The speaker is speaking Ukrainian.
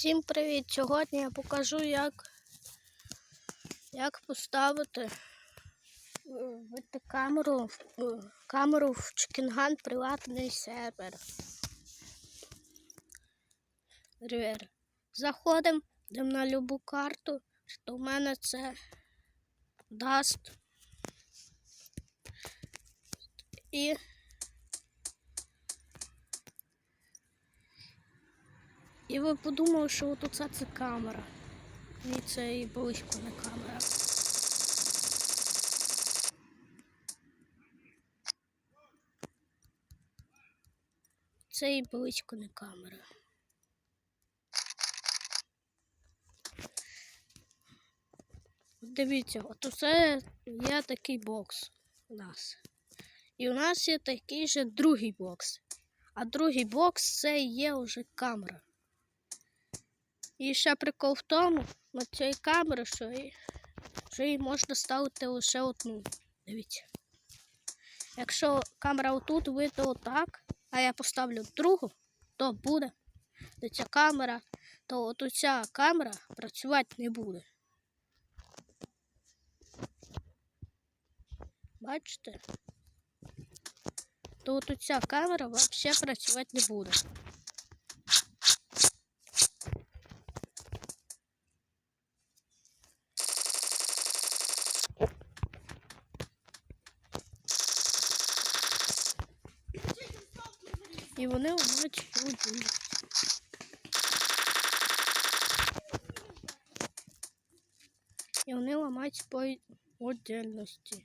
Всім привіт! Сьогодні я покажу, як, як поставити е, камеру, е, камеру в Чекінган приватний сервер. Сервер. Заходимо йдемо на любу карту, що в мене це даст. І І ви подумали, що от оце це камера. І це і близько не камера. Це і близько не камера. Дивіться, от усе є такий бокс у нас. І у нас є такий же другий бокс. А другий бокс це є вже камера. І ще прикол в тому, на цієї камери, що її, що її можна ставити лише одну. Дивіться. Якщо камера отут вийде отак, а я поставлю другу, то буде. То ця камера, то от ця камера працювати не буде. Бачите? То от ця камера взагалі працювати не буде. І вони мають один. І вони ламають по отдельності.